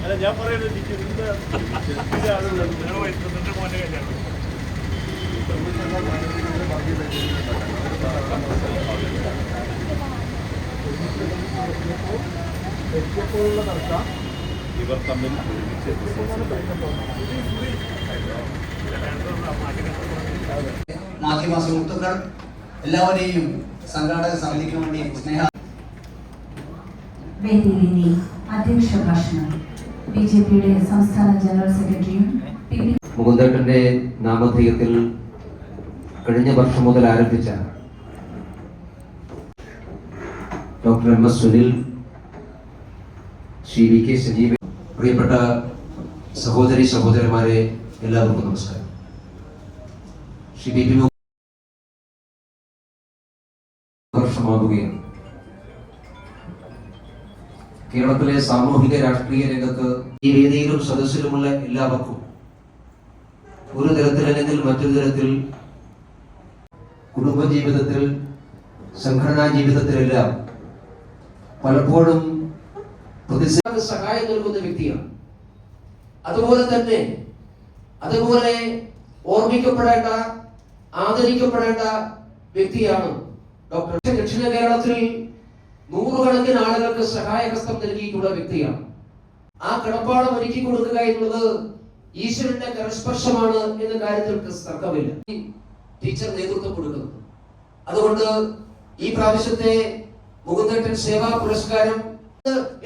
അല്ല ഞാൻ പറയുന്നത് മോനെ കല്യാണം ഇവർ തമ്മിൽ ഒരുമിച്ച് മാധ്യമ സുഹൃത്തുക്കൾ എല്ലാവരെയും സംഘാടക സമിതിക്ക് വേണ്ടി സ്നേഹ വേദിയിൽ ഇനി അധ്യക്ഷ ഭാഷണം. ബി ജെ പിയുടെ സംസ്ഥാന ജനറൽ സെക്രട്ടറിയും മുകുന്ദേട്ടന്റെ നാമധേയത്തിൽ കഴിഞ്ഞ വർഷം മുതൽ ആരംഭിച്ച doctor M S Sunil Shri V K Sajeev പ്രിയപ്പെട്ട സഹോദരി സഹോദരന്മാരെ എല്ലാവർക്കും നമസ്കാരം. ശ്രീ ബി പി വർഷമാകുകയാണ് കേരളത്തിലെ സാമൂഹിക രാഷ്ട്രീയ രംഗത്ത് ഈ വേദിയിലും സദസ്സിലുമുള്ള എല്ലാവർക്കും ഒരു തരത്തിൽ അല്ലെങ്കിൽ മറ്റൊരു തരത്തിൽ കുടുംബജീവിതത്തിൽ സംഘടനാ ജീവിതത്തിലെല്ലാം പലപ്പോഴും സഹായം നൽകുന്ന വ്യക്തിയാണ്. അതുപോലെ തന്നെ അതുപോലെ ഓർമ്മിക്കപ്പെടേണ്ട ആദരിക്കപ്പെടേണ്ട വ്യക്തിയാണ് ഡോക്ടർ. ദക്ഷിണ കേരളത്തിൽ നൂറുകണക്കിന് ആളുകൾക്ക് സഹായഹസ്തം നൽകിയിട്ടുള്ള വ്യക്തിയാണ്. ആ കിടപ്പാടം ഒരുക്കി കൊടുക്കുക എന്നുള്ളത് ഈശ്വരന്റെ കരസ്പർശമാണ് എന്ന കാര്യത്തിൽ തർക്കമില്ല. ടീച്ചർ നേതൃത്വം കൊടുക്കുന്നത്. അതുകൊണ്ട് ഈ പ്രാവശ്യത്തെ മുകുന്ദട്ടൻ സേവാ പുരസ്കാരം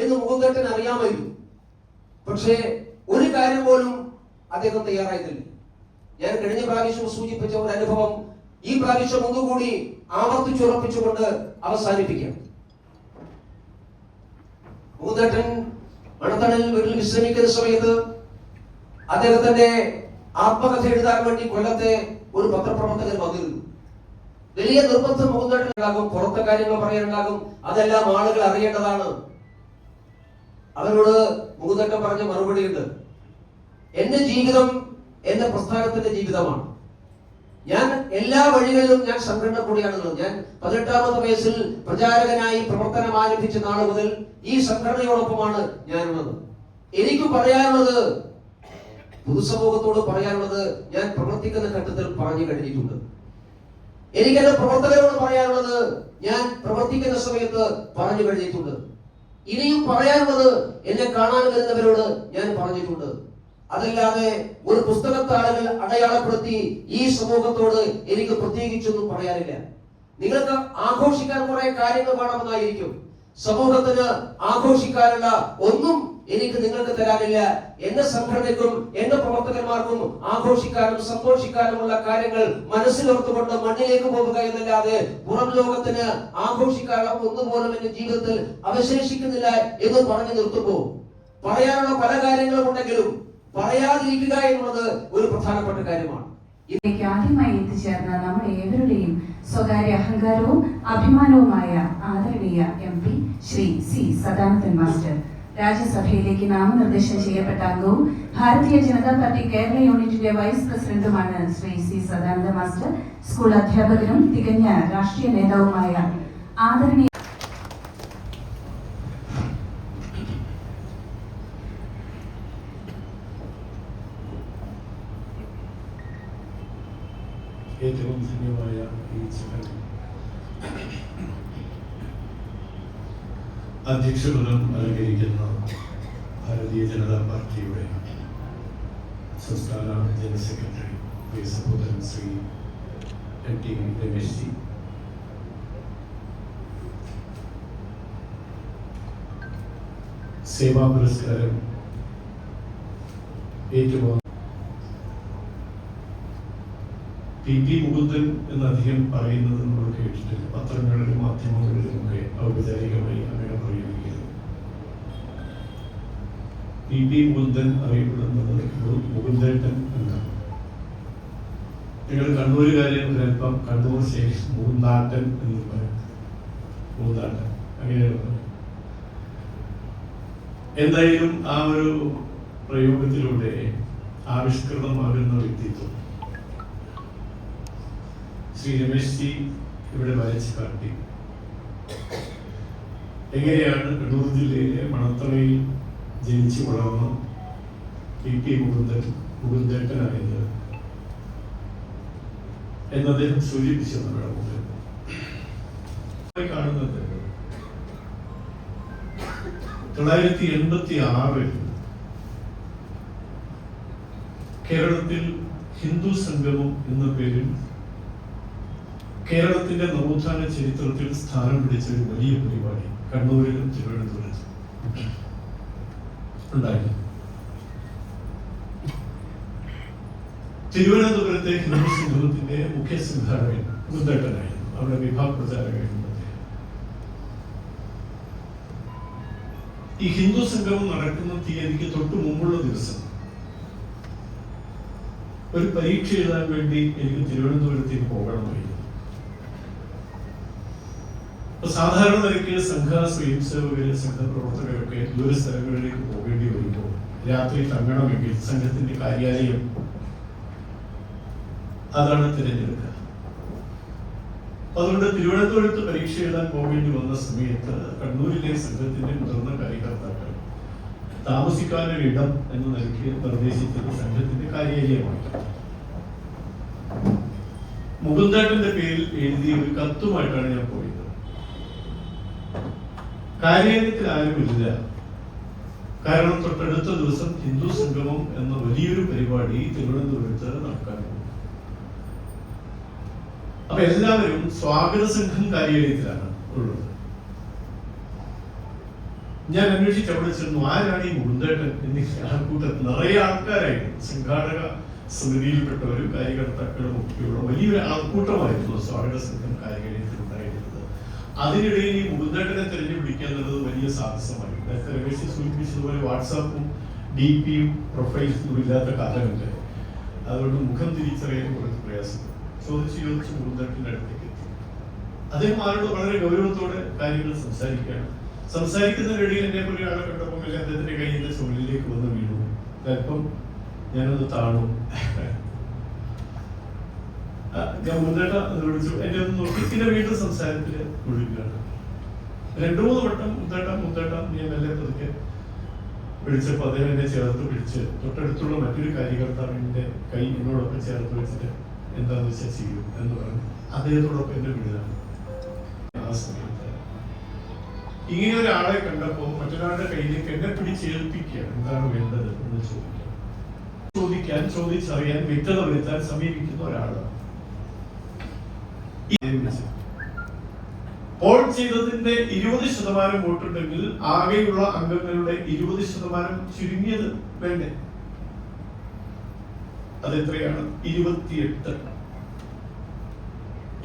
എന്ന് മുകുന്ദട്ടൻ അറിയാമായിരുന്നു. പക്ഷേ ഒരു കാര്യം പോലും അദ്ദേഹം തയ്യാറായിട്ടില്ല. ഞാൻ കഴിഞ്ഞ പ്രാവശ്യം സൂചിപ്പിച്ച ഒരു അനുഭവം ഈ പ്രാവശ്യം ഒന്നുകൂടി ആവർത്തിച്ചുറപ്പിച്ചുകൊണ്ട് അവസാനിപ്പിക്കാം. മുകുന്ദേട്ടൻ മണത്തണൽ വീട്ടിൽ വിശ്രമിക്കുന്ന സമയത്ത് അദ്ദേഹത്തിന്റെ ആത്മകഥ എഴുതാൻ വേണ്ടി കൊല്ലത്തെ ഒരു പത്രപ്രവർത്തകൻ വന്നിരുന്നു. വലിയ നിർബന്ധം മുകുന്ദേട്ടനുണ്ടാകും പുറത്തെ കാര്യങ്ങൾ പറയാനുണ്ടാകും അതെല്ലാം ആളുകൾ അറിയേണ്ടതാണ്. അവരോട് മുകുന്ദേട്ടൻ പറഞ്ഞ മറുപടിയുണ്ട്. എന്റെ ജീവിതം എന്റെ പ്രസ്ഥാനത്തിന്റെ ജീവിതമാണ്. ഞാൻ എല്ലാ വഴികളിലും ഞാൻ സംഘടന കൂടിയാണുള്ളത് ഞാൻ പതിനെട്ടാമത്തെ വയസ്സിൽ പ്രചാരകനായി പ്രവർത്തനം ആരംഭിച്ച നാൾ മുതൽ ഈ സംഘടനയോടൊപ്പമാണ് ഞാനുള്ളത്. എനിക്ക് പറയാനുള്ളത് പൊതുസമൂഹത്തോട് പറയാനുള്ളത് ഞാൻ പ്രവർത്തിക്കുന്ന ഘട്ടത്തിൽ പറഞ്ഞു കഴിഞ്ഞിട്ടുണ്ട്. എനിക്ക് എന്റെ പ്രവർത്തകരോട് പറയാനുള്ളത് ഞാൻ പ്രവർത്തിക്കുന്ന സമയത്ത് പറഞ്ഞു കഴിഞ്ഞിട്ടുണ്ട്. ഇനിയും പറയാനുള്ളത് എന്നെ കാണാൻ വരുന്നവരോട് ഞാൻ പറഞ്ഞിട്ടുണ്ട്. അതല്ലാതെ ഒരു പുസ്തകത്താളുകൾ അടയാളപ്പെടുത്തി ഈ സമൂഹത്തോട് എനിക്ക് പ്രത്യേകിച്ചൊന്നും പറയാനില്ല. നിങ്ങൾക്ക് ആഘോഷിക്കാൻ കുറെ കാര്യങ്ങൾ വേണമെന്നായിരിക്കും. സമൂഹത്തിന് ആഘോഷിക്കാനുള്ള ഒന്നും എനിക്ക് നിങ്ങൾക്ക് തരാനില്ല. എന്റെ സംഘടനയ്ക്കും എന്റെ പ്രവർത്തകന്മാർക്കും ആഘോഷിക്കാനും സന്തോഷിക്കാനുമുള്ള കാര്യങ്ങൾ മനസ്സിലോർത്തുകൊണ്ട് മണ്ണിലേക്ക് പോവുക എന്നല്ലാതെ പുറം ലോകത്തിന് ആഘോഷിക്കാനുള്ള ഒന്നുപോലും എന്റെ ജീവിതത്തിൽ അവശേഷിക്കുന്നില്ല എന്ന് പറഞ്ഞു നിർത്തുമ്പോ പറയാനുള്ള പല കാര്യങ്ങളും ഉണ്ടെങ്കിലും പറയാതിരിക്കുക എന്നുള്ളത് ഒരു പ്രധാനപ്പെട്ട കാര്യമാണ്. ഇതിലേക്ക് ആദ്യമായി എത്തിച്ചേർന്ന നമ്മുടെ ഏവരുടെയും സ്വകാര്യ അഹങ്കാരവും അഭിമാനവുമായ ആദരണീയ M P Shri C Sadanandan master. രാജ്യസഭയിലേക്ക് നാമനിർദ്ദേശം ചെയ്യപ്പെട്ട അംഗവും ഭാരതീയ ജനതാ പാർട്ടി കേരള യൂണിറ്റിന്റെ vice പ്രസിഡന്റുമാണ് Shri C Sadananda master. School അധ്യാപകനും തികഞ്ഞ രാഷ്ട്രീയ നേതാവുമായ ആദരണീയ അധ്യക്ഷപദം അലങ്കരിക്കുന്ന ഭാരതീയ ജനതാ പാർട്ടിയുടെ സംസ്ഥാന ജനറൽ സെക്രട്ടറി പ്രിയ സഹോദരൻ ശ്രീ എം ടി രമേശ് ജി. സേവാ പുരസ്കാരം ഏറ്റുവാങ്ങുന്ന പി പി മുകുന്ദൻ എന്ന് അധികം പറയുന്നത് നമ്മൾ കേട്ടിട്ടില്ല. പത്രങ്ങളിലും മാധ്യമങ്ങളിലും ഒക്കെ ഔപചാരികമായി അങ്ങനെ പറയുകയാണ്. ടി പി മുകുന്ദൻ അറിയപ്പെടുന്നത് മുകുന്ദേട്ടൻ എന്നാണ്. നിങ്ങൾ കണ്ണൂരുകാരെ ഒരല്പം കണ്ണൂർ ശേഷ് മൂന്നാട്ടൻ എന്ന് പറയും. മൂന്നാട്ടൻ അങ്ങനെയാണ് എന്തായാലും ആ ഒരു പ്രയോഗത്തിലൂടെ ആവിഷ്കൃതമാകുന്ന വ്യക്തിത്വം ശ്രീ രമേശ് ജി ഇവിടെ വരച്ച് കാട്ടി. എങ്ങനെയാണ് കണ്ണൂർ ജില്ലയിലെ മണത്തറയിൽ ജനിച്ചു വളർന്ന പി പി മുകുന്ദൻ മുകുന്ദേട്ടനായത് എന്ന് അദ്ദേഹം സൂചിപ്പിച്ചു നമ്മുടെ കാണുന്നത് തൊള്ളായിരത്തി എൺപത്തി ആറിൽ കേരളത്തിൽ ഹിന്ദു സംഗമം എന്ന പേരിൽ കേരളത്തിന്റെ നവോത്ഥാന ചരിത്രത്തിൽ സ്ഥാനം പിടിച്ച ഒരു വലിയ പരിപാടി കണ്ണൂരിലും തിരുവനന്തപുരത്തും തിരുവനന്തപുരത്തെ ഹിന്ദു സംഘത്തിന്റെ മുഖ്യ സംഘാടകൻ മുന്തേട്ടനായിരുന്നു അവിടെ വിഭാഗ പ്രചാരകായിരുന്നു. ഈ ഹിന്ദു സംഗമം നടക്കുന്ന തീയതിക്ക് തൊട്ട് മുമ്പുള്ള ദിവസം ഒരു പരീക്ഷ എഴുതാൻ വേണ്ടി എനിക്ക് തിരുവനന്തപുരത്തേക്ക് പോകണമായിരുന്നു സാധാരണ നിലയ്ക്ക് സംഘ സ്വയം സ്വയംസേവകര് സംഘപ്രവർത്തകരൊക്കെ ദൂര സ്ഥലങ്ങളിലേക്ക് പോകേണ്ടി വരുമ്പോൾ രാത്രി തങ്ങണമെങ്കിൽ സംഘത്തിന്റെ കാര്യാലയം അതാണ് തിരഞ്ഞെടുക്കുക. അതുകൊണ്ട് തിരുവനന്തപുരത്ത് പരീക്ഷ എഴുതാൻ പോകേണ്ടി വന്ന സമയത്ത് കണ്ണൂരിലെ സംഘത്തിന്റെ മുതിർന്ന കാര്യകർത്താക്കൾ താമസിക്കാനൊരു ഇടം എന്ന നിലയ്ക്ക് നിർദ്ദേശിച്ചത് സംഘത്തിന്റെ കാര്യാലയമാണ്. മുകുന്ദേട്ടന്റെ പേരിൽ എഴുതിയ ഒരു കത്തുമായിട്ടാണ് ഞാൻ പോയത്. കാര്യാലയത്തിൽ ആരുമില്ല. കാരണം തൊട്ടടുത്ത ദിവസം ഹിന്ദു സംഗമം എന്ന വലിയൊരു പരിപാടി തിരുവനന്തപുരത്ത് നടക്കാൻ അപ്പൊ എല്ലാവരും സ്വാഗത സംഘം കാര്യാലയത്തിലാണ് ഉള്ളത്. ഞാൻ അന്വേഷിച്ച് അവിടെ ചെന്നു. ആരാണ് ഈ മുകുന്ദേട്ടൻ എന്നീ ആൾക്കൂട്ടത്തിൽ നിറയെ ആൾക്കാരായിരുന്നു സംഘാടക സമിതിയിൽപ്പെട്ടവരും കാര്യകർത്താക്കളും ഒക്കെയുള്ള വലിയൊരു ആൾക്കൂട്ടമായിരുന്നു സ്വാഗത സംഘം കാര്യാലയത്തിൽ അതിനിടയിൽ ഈ മുകുന്ദേട്ടനെ തിരഞ്ഞുപിടിക്കുക എന്നുള്ളത് വലിയ സാഹസമായി നേരത്തെ രമേശ് സൂചിപ്പിച്ചതുപോലെ വാട്സാപ്പും ഡി പിയും പ്രൊഫൈൽസും ഇല്ലാത്ത കാലമുണ്ട് അതുകൊണ്ട് മുഖം തിരിച്ചറിയാൻ കുറച്ച് പ്രയാസം. ചോദിച്ചു ചോദിച്ച് മുകുന്ദേട്ടന്റെ അടുത്തേക്ക് എത്തി. അദ്ദേഹം ആരോട് വളരെ ഗൗരവത്തോടെ കാര്യങ്ങൾ സംസാരിക്കുകയാണ്. സംസാരിക്കുന്നതിനിടയിൽ എന്നെ പോലെ ആളെ കണ്ടപ്പോൾ അദ്ദേഹത്തിന്റെ കയ്യിൽ ചുമലിലേക്ക് വന്ന് വീണു. അല്പം ഞാനൊന്ന് താണു. ഞാൻ മുന്നേട്ട വിളിച്ചു. എന്നെ ഒന്ന് നോക്കി. പിന്നെ വീണ്ടും സംസാരത്തിൽ മുഴുകുകയാണ് രണ്ടു മൂന്ന് വട്ടം മുത്തേട്ട മുത്തേട്ട ഞാൻ മെല്ലെ പതുക്കെ വിളിച്ചപ്പോൾ അദ്ദേഹം എന്നെ ചേർത്ത് പിടിച്ച് തൊട്ടടുത്തുള്ള മറ്റൊരു കാര്യകർത്താവിന്റെ കൈ എന്നോടൊപ്പം ചേർത്ത് വെച്ചിട്ട് എന്താന്ന് വെച്ചാൽ ചെയ്യും എന്ന് പറഞ്ഞു. അദ്ദേഹത്തോടൊപ്പം എന്നെ വിടുകയാണ്. ആ സമയത്ത് ഇങ്ങനെ ഒരാളെ കണ്ടപ്പോൾ മറ്റൊരാളുടെ കയ്യിലേക്ക് എന്നെ പിടിച്ചേൽപ്പിക്കുക എന്താണ് വേണ്ടത് എന്ന് ചോദിക്കുക ചോദിക്കാൻ ചോദിച്ചറിയാൻ വ്യക്തത വരുത്താൻ സമീപിക്കുന്ന ഒരാളാണ് ഈ വിളിച്ചത്. പോൾ ചെയ്തതിന്റെ ഇരുപത് ശതമാനം വോട്ടുണ്ടെങ്കിൽ ആകെയുള്ള അംഗങ്ങളുടെ ഇരുപത് ശതമാനം ചുരുങ്ങിയത് വേണ്ടേ? അതെത്രയാണ്? ഇരുപത്തിയെട്ട്.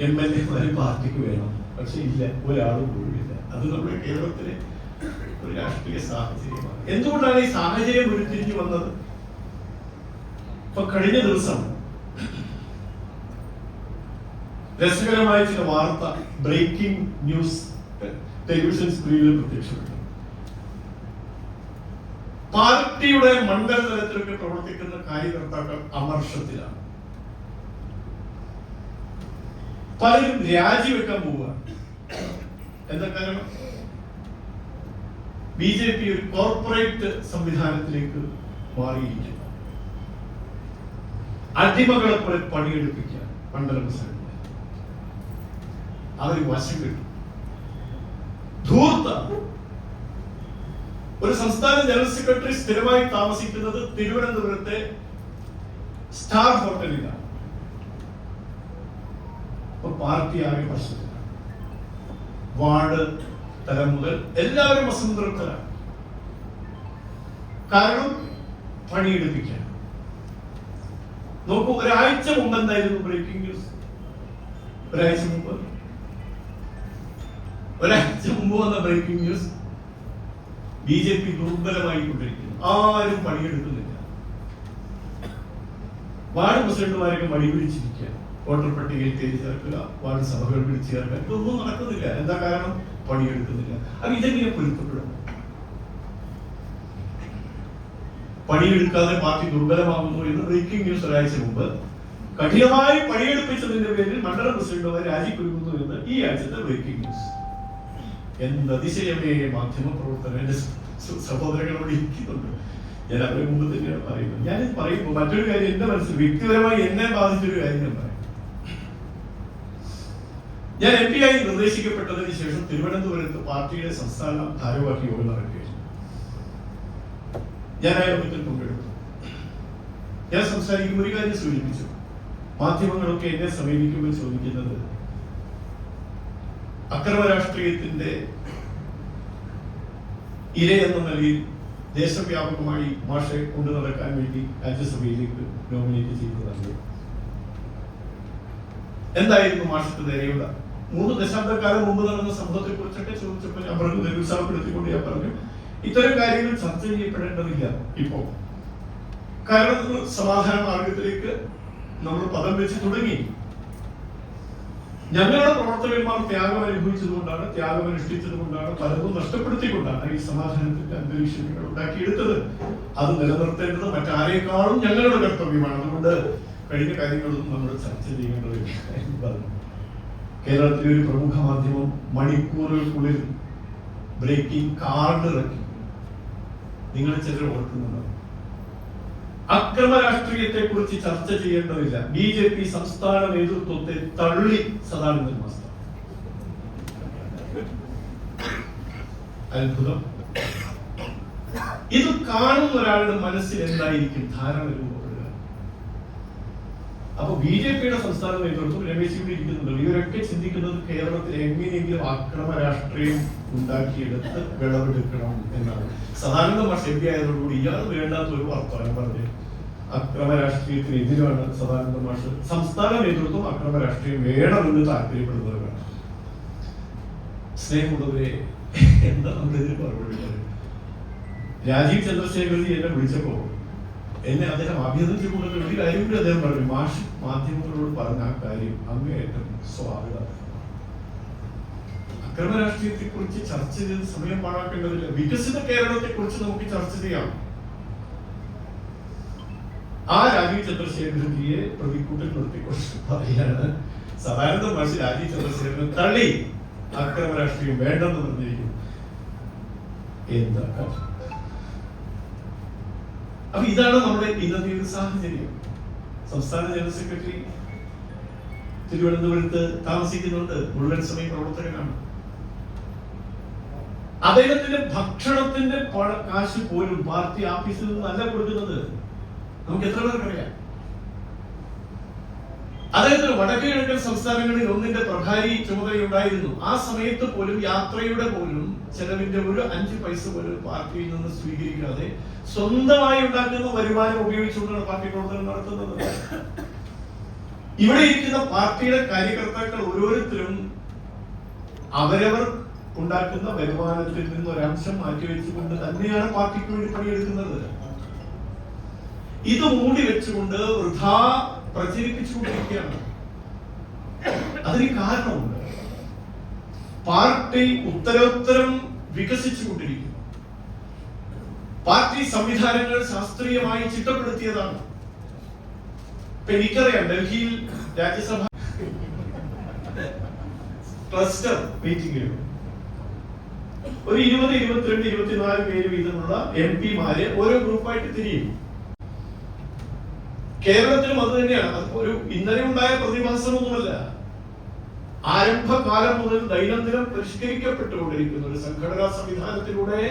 എം എൽ എമാര് പാർട്ടിക്ക് വേണം. പക്ഷെ ഇല്ല ഒരാളും പോലും അത് നമ്മുടെ കേരളത്തിലെ ഒരു രാഷ്ട്രീയ സാഹചര്യമാണ്. എന്തുകൊണ്ടാണ് ഈ സാഹചര്യം ഉരുത്തിരിഞ്ഞു വന്നത്? ഇപ്പൊ കഴിഞ്ഞ ദിവസം രസകരമായ ചില വാർത്ത ബ്രേക്കിംഗ് ന്യൂസ് ടെലിവിഷൻ സ്ക്രീനിൽ പ്രത്യക്ഷപ്പെട്ടു. പാർട്ടിയുടെ മണ്ഡല തലത്തിലൊക്കെ പ്രവർത്തിക്കുന്ന കാര്യകർത്താക്കൾ അമർഷത്തിലാണ്. പലരും രാജിവെക്കാൻ പോവുകയാണ്. എന്താ കാരണം? ബി ജെ പി ഒരു കോർപ്പറേറ്റ് സംവിധാനത്തിലേക്ക് മാറിയിരിക്കുന്നു. അടിമകളെ പോലെ പണിയെടുപ്പിക്കുക മണ്ഡലം അവർ വശം കിട്ടും. ധൂർത്ത. ഒരു സംസ്ഥാന ജനറൽ സെക്രട്ടറി സ്ഥിരമായി താമസിക്കുന്നത് തിരുവനന്തപുരത്തെ സ്റ്റാർ ഹോട്ടലിലാണ്. പാർട്ടി ആകെ പ്രശ്നത്തിലാണ് വാർഡ് തലം മുതൽ എല്ലാവരും അസംതൃപ്തരാണ്. കാരണം പണിയെടുപ്പിക്കാൻ. നോക്കൂ ഒരാഴ്ച മുമ്പ് എന്തായിരുന്നു ബ്രേക്കിംഗ് ന്യൂസ്? ഒരാഴ്ച മുമ്പ് ഒരാഴ്ച മുമ്പ് വന്ന breaking news B J P ദുർബലമായി കൊണ്ടിരിക്കുന്നു ആരും പണിയെടുക്കുന്നില്ല. വാർഡ് പ്രസിഡന്റുമാരൊക്കെ മടി പിടിച്ചിരിക്കുക വോട്ടർ പട്ടികയിൽ തേടി ചേർക്കുക വാർഡ് സഭകൾ പിടിച്ചു ചേർക്കുക. ഇതൊന്നും നടക്കുന്നില്ല. എന്താ കാരണം? പണിയെടുക്കുന്നില്ല. അപ്പൊ ഇതെങ്ങനെ പൊരുത്തപ്പെടും? പണിയെടുക്കാതെ പാർട്ടി ദുർബലമാകുന്നു എന്ന് ബ്രേക്കിംഗ് ന്യൂസ് ഒരാഴ്ച മുമ്പ് കഠിനമായി പണിയെടുപ്പിച്ചതിന്റെ പേരിൽ മണ്ഡല പ്രസിഡന്റുമായി രാജിക്കൊരുങ്ങുന്നു എന്ന് ഈ ആഴ്ചത്തെ ബ്രേക്കിംഗ് ന്യൂസ് എന്ത് അതിശയമേ മാധ്യമ പ്രവർത്തനം എന്റെ സഹോദരങ്ങളോട് ഇരിക്കുന്നുണ്ട്. ഞാൻ അവരെ മുമ്പ് തന്നെയാണ് പറയുന്നത്. ഞാൻ പറയുമ്പോൾ മറ്റൊരു കാര്യം എന്റെ മനസ്സിൽ വ്യക്തിപരമായി എന്നെ ബാധിച്ചൊരു കാര്യം ഞാൻ പറയാം. ഞാൻ എം പി ആയി നിർദ്ദേശിക്കപ്പെട്ടതിന് ശേഷം തിരുവനന്തപുരത്ത് പാർട്ടിയുടെ സംസ്ഥാന ഭാരവാഹി യോഗം നടക്കുകയായിരുന്നു ഞാൻ ആ യോഗത്തിൽ പങ്കെടുത്തു. ഞാൻ സംസാരിക്കുമ്പോൾ ഒരു കാര്യം സൂചിപ്പിച്ചു. മാധ്യമങ്ങളൊക്കെ എന്നെ സമീപിക്കുമ്പോൾ ചോദിക്കുന്നത് അക്രമ രാഷ്ട്രീയത്തിന്റെ ഇര എന്ന നിലയിൽ ദേശവ്യാപകമായി മാഷെ കൊണ്ടു നടക്കാൻ വേണ്ടി രാജ്യസഭയിലേക്ക് നോമിനേറ്റ് ചെയ്തതല്ലേ എന്തായിരുന്നു മാഷത്ത് നേരെയുള്ള? മൂന്ന് ദശാബ്ദക്കാലം മുമ്പ് നടന്ന സംഭവത്തെ കുറിച്ചൊക്കെ ചോദിച്ചപ്പോൾ ഞാൻ പറഞ്ഞു നിരുത്സാഹപ്പെടുത്തിക്കൊണ്ട് ഞാൻ പറഞ്ഞു ഇത്തരം കാര്യങ്ങൾ ചർച്ച ചെയ്യപ്പെടേണ്ടതില്ല ഇപ്പോ കാരണം സമാധാന മാർഗത്തിലേക്ക് നമ്മൾ പദം വെച്ച് തുടങ്ങി. ഞങ്ങളുടെ പ്രവർത്തകന്മാർ ത്യാഗം അനുഭവിച്ചതുകൊണ്ടാണ് ത്യാഗം അനുഷ്ഠിച്ചതുകൊണ്ടാണ് പലതും നഷ്ടപ്പെടുത്തിക്കൊണ്ടാണ് ഈ സമാധാനത്തിന്റെ അന്തരീക്ഷം ഉണ്ടാക്കിയെടുത്തത്. അത് നിലനിർത്തേണ്ടത് മറ്റാരേക്കാളും ഞങ്ങളുടെ കർത്തവ്യമാണ്. അതുകൊണ്ട് കഴിഞ്ഞ കാര്യങ്ങളൊന്നും നമ്മൾ ചർച്ച ചെയ്യേണ്ടതില്ല എന്ന് കേരളത്തിലെ ഒരു പ്രമുഖ മാധ്യമം മണിക്കൂറുകൾക്കുള്ളിൽ ബ്രേക്കിംഗ് കാർഡ് ഇറക്കി. നിങ്ങൾ ചിലർ ഓർക്കുന്നുണ്ടോ? അക്രമ രാഷ്ട്രീയത്തെ കുറിച്ച് ചർച്ച ചെയ്യേണ്ടതില്ല. ബി ജെ പി സംസ്ഥാന നേതൃത്വത്തെ തള്ളി സദാനന്ദൻ മാസ്റ്റർ. അത്ഭുതം. ഇത് കാണുന്ന ഒരാളുടെ മനസ്സിൽ എന്തായിരിക്കും ധാരണ രൂപപ്പെടുക അപ്പൊ ബി ജെ പിയുടെ സംസ്ഥാന നേതൃത്വം രമേശ് ഇവിടെ ഇരിക്കുന്നുണ്ട് ഇവരൊക്കെ ചിന്തിക്കുന്നത് കേരളത്തിൽ എങ്ങനെയെങ്കിലും അക്രമ രാഷ്ട്രീയം ഉണ്ടാക്കിയെടുത്ത് വിളവെടുക്കണം എന്നാണ്. സദാനന്ദ മാഷ് ആയതോടുകൂടി ഇയാൾ വേണ്ടാത്ത ഒരു വർത്തമാനം പറഞ്ഞു അക്രമ രാഷ്ട്രീയത്തിനെതിരാണ് സദാനന്ദ മാഷ് സംസ്ഥാന നേതൃത്വം അക്രമ രാഷ്ട്രീയം വേണമെന്ന് താല്പര്യപ്പെടുന്നവരാണ്. സ്നേഹമുള്ളവരെ എന്താ നമ്മുടെ ഇതിന് രാജീവ് ചന്ദ്രശേഖർജി എന്നെ വിളിച്ചപ്പോ എന്നെ അദ്ദേഹം അഭിനന്ദിച്ചു കൊണ്ടുവന്ന ഒരു കാര്യം കൂടി അദ്ദേഹം പറഞ്ഞു. മാഷ് മാധ്യമങ്ങളോട് പറഞ്ഞ ആ കാര്യം അങ്ങേയറ്റം സ്വാഗതം അക്രമ രാഷ്ട്രീയത്തെ കുറിച്ച് ചർച്ച ചെയ്ത് സമയം പാഴാക്കേണ്ടതില്ല. വികസിത കേരളത്തെ കുറിച്ച് നമുക്ക് ചർച്ച ചെയ്യാം. ആ രാജീവ് ചന്ദ്രശേഖരജിയെ പ്രതിക്കൂട്ടിൽ നിർത്തിക്കൊണ്ട് പറയാണ് സദാനന്ദ മാഷി രാജീവ് ചന്ദ്രശേഖരൻ തള്ളി. അക്രമ രാഷ്ട്രീയം വേണ്ടെന്ന് പറഞ്ഞിരിക്കുന്നു. എന്താ? അപ്പൊ ഇതാണ് നമ്മുടെ ഇന്നത്തെ ഒരു സാഹചര്യം. സംസ്ഥാന ജനറൽ സെക്രട്ടറി തിരുവനന്തപുരത്ത് താമസിക്കുന്നുണ്ട്. മുഴുവൻ സമയം പ്രവർത്തകനാണ്. അദ്ദേഹത്തിന്റെ ഭക്ഷണത്തിന്റെ കാശ് പോലും പാർട്ടി ഓഫീസിൽ നിന്നല്ല കൊടുക്കുന്നത്. നമുക്ക് എത്ര പേർക്കറിയാം? അദ്ദേഹത്തിന് വടക്കു കിഴക്കൻ സംസ്ഥാനങ്ങളിൽ ഒന്നിന്റെ പ്രഭാരി ചുമതലയുണ്ടായിരുന്നു. ആ സമയത്ത് പോലും യാത്രയുടെ പോലും ചെലവിന്റെ ഒരു അഞ്ച് പൈസ പോലും പാർട്ടിയിൽ നിന്ന് സ്വീകരിക്കാതെ സ്വന്തമായി ഉണ്ടാക്കുന്ന വരുമാനം ഉപയോഗിച്ചുകൊണ്ടാണ് പാർട്ടി പ്രവർത്തനം നടത്തുന്നത്. ഇവിടെ ഇരിക്കുന്ന പാർട്ടിയുടെ കാര്യകർത്താക്കൾ ഓരോരുത്തരും അവരവർ ഉണ്ടാക്കുന്ന വരുമാനത്തിൽ നിന്ന് ഒരംശം മാറ്റിവെച്ചുകൊണ്ട് തന്നെയാണ് പാർട്ടിക്ക് വേണ്ടി പണിയെടുക്കുന്നത്. ഇത് മൂടി വെച്ചുകൊണ്ട് വൃഥാ പ്രചരിപ്പിച്ചുകൊണ്ടിരിക്കുകയാണ്. അതിന് കാരണമുണ്ട്. പാർട്ടി ഉത്തരോത്തരം വികസിച്ചുകൊണ്ടിരിക്കുന്നു. പാർട്ടി സംവിധാനങ്ങൾ ശാസ്ത്രീയമായി ചിട്ടപ്പെടുത്തിയതാണ്. ഇപ്പൊ എനിക്കറിയാം ഡൽഹിയിൽ രാജ്യസഭ ക്ലസ്റ്റർ മീറ്റിംഗിൽ ഒരു ഇരുപത് ഇരുപത്തിരണ്ട് ഇരുപത്തിനാല് പേര് വീതമുള്ള എം പിമാര് ഓരോ ഗ്രൂപ്പായിട്ട് തിരിയും. കേരളത്തിലും അത് തന്നെയാണ്. ഒരു ഇന്നലെ ഉണ്ടായ പ്രതിഭാസമൊന്നുമല്ല. ആരംഭകാലം മുതൽ ദൈനംദിനം പരിഷ്കരിക്കപ്പെട്ടുകൊണ്ടിരിക്കുന്ന ഒരു സംഘടനാ സംവിധാനത്തിലൂടെ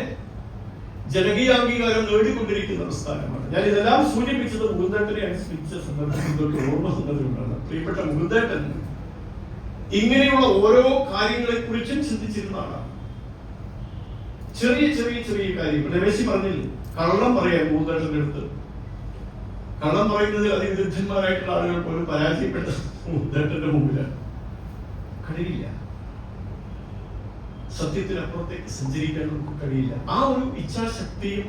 ജനകീയ അംഗീകാരം നേടിക്കൊണ്ടിരിക്കുന്ന പ്രസ്ഥാനമാണ് ഞാൻ ഇതെല്ലാം സൂചിപ്പിച്ചത് മുകുന്ദേട്ടനെ അനുസ്മരിച്ച വന്നതുകൊണ്ടാണ് പ്രിയപ്പെട്ട ഇങ്ങനെയുള്ള ഓരോ കാര്യങ്ങളെ കുറിച്ചും ചിന്തിച്ചിരുന്ന ആളാണ് ചെറിയ ചെറിയ ചെറിയ കാര്യങ്ങൾ. രമേശി പറഞ്ഞില്ലേ? കള്ളം പറയാൻ മുകുന്ദേട്ടന്റെ അടുത്ത്. കള്ളം പറയുന്നതിൽ അതിവിരുദ്ധന്മാരായിട്ടുള്ള ആളുകൾ പോലും പരാജയപ്പെട്ട മുകുന്ദേട്ടന്റെ മുമ്പിലാണ്. കഴിയില്ല സത്യത്തിനപ്പുറത്തേക്ക് സഞ്ചരിക്കാൻ നമുക്ക് കഴിയില്ല. ആ ഒരു ഇച്ഛാശക്തിയും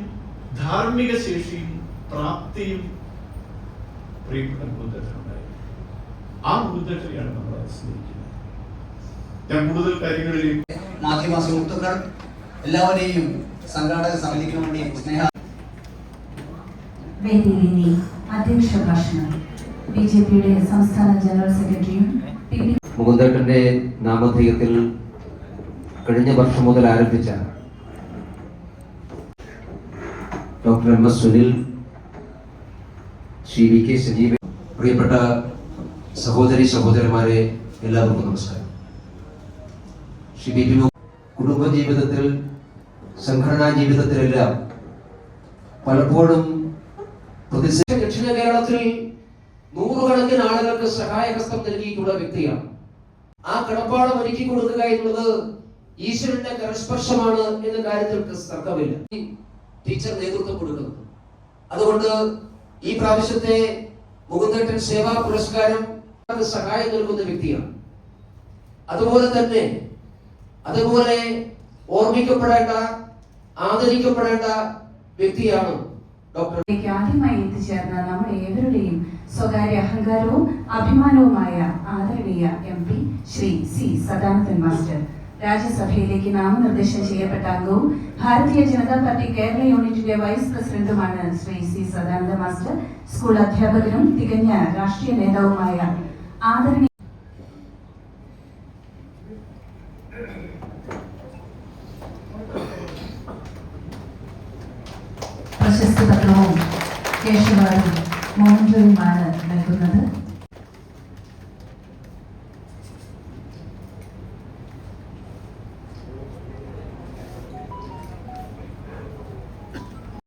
ധാർമ്മിക ശേഷിയും പ്രാപ്തിയും പ്രിയപ്പെട്ട മുകുന്ദേട്ടനുണ്ടായിരുന്നു ആ മുകുന്ദേട്ടനെയാണ് നമ്മൾ സ്മരിക്കുന്നത് ഞാൻ കൂടുതൽ കാര്യങ്ങളിലേക്ക് മാധ്യമ സുഹൃത്തുക്കൾ എല്ലാവരെയും സംഘാടക സമിതിക്ക് വേണ്ടി സ്നേഹ അധ്യക്ഷ ഭാഷണം ബി ജെ പിയുടെ സംസ്ഥാന ജനറൽ സെക്രട്ടറിയും മുകുന്ദേട്ടന്റെ നാമധേയത്തിൽ കഴിഞ്ഞ വർഷം മുതൽ ആരംഭിച്ച doctor M S Sunil Shri V K Sajeevan പ്രിയപ്പെട്ട സഹോദരി സഹോദരന്മാരെ എല്ലാവർക്കും നമസ്കാരം. ശ്രീ ബി പി കുടുംബ കുടുംബജീവിതത്തിൽ സംഘടനാ ജീവിതത്തിലെല്ലാം പലപ്പോഴും ദക്ഷിണ കേരളത്തിൽ നൂറുകണക്കിന് ആളുകൾക്ക് സഹായഹസ്തം നൽകിയിട്ടുള്ള വ്യക്തിയാണ്. ആ കടപ്പാടം ഒരുക്കി കൊടുക്കുക എന്നുള്ളത് ഈശ്വരന്റെ കരസ്പർശമാണ് എന്ന കാര്യത്തിൽ തർക്കമില്ല. ടീച്ചർ നേതൃത്വം കൊടുക്കുന്നത് അതുകൊണ്ട് ഈ പ്രാവശ്യത്തെ മുകുന്ദേട്ടൻ സേവാ പുരസ്കാരം സഹായം നൽകുന്ന വ്യക്തിയാണ്. അതുപോലെ തന്നെ അതുപോലെ ഓർമ്മിക്കപ്പെടേണ്ട ആദരിക്കപ്പെടേണ്ട വ്യക്തിയാണ് ഡോക്ടർ ആദ്യമായി എത്തിച്ചേർന്ന നമ്മുടെ ഏവരുടെയും സ്വകാര്യ അഹങ്കാരവും അഭിമാനവുമായ ആദരണീയ M P Shri C Sadanandan master. രാജ്യസഭയിലേക്ക് നാമനിർദ്ദേശം ചെയ്യപ്പെട്ട അംഗവും ഭാരതീയ ജനതാ പാർട്ടി കേരള യൂണിറ്റിന്റെ vice പ്രസിഡന്റുമാണ് Shri C Sadananda master. School അധ്യാപകനും തികഞ്ഞ രാഷ്ട്രീയ നേതാവുമായ ആദരണീയ മോഹൻജോയുമാണ് നൽകുന്നത്.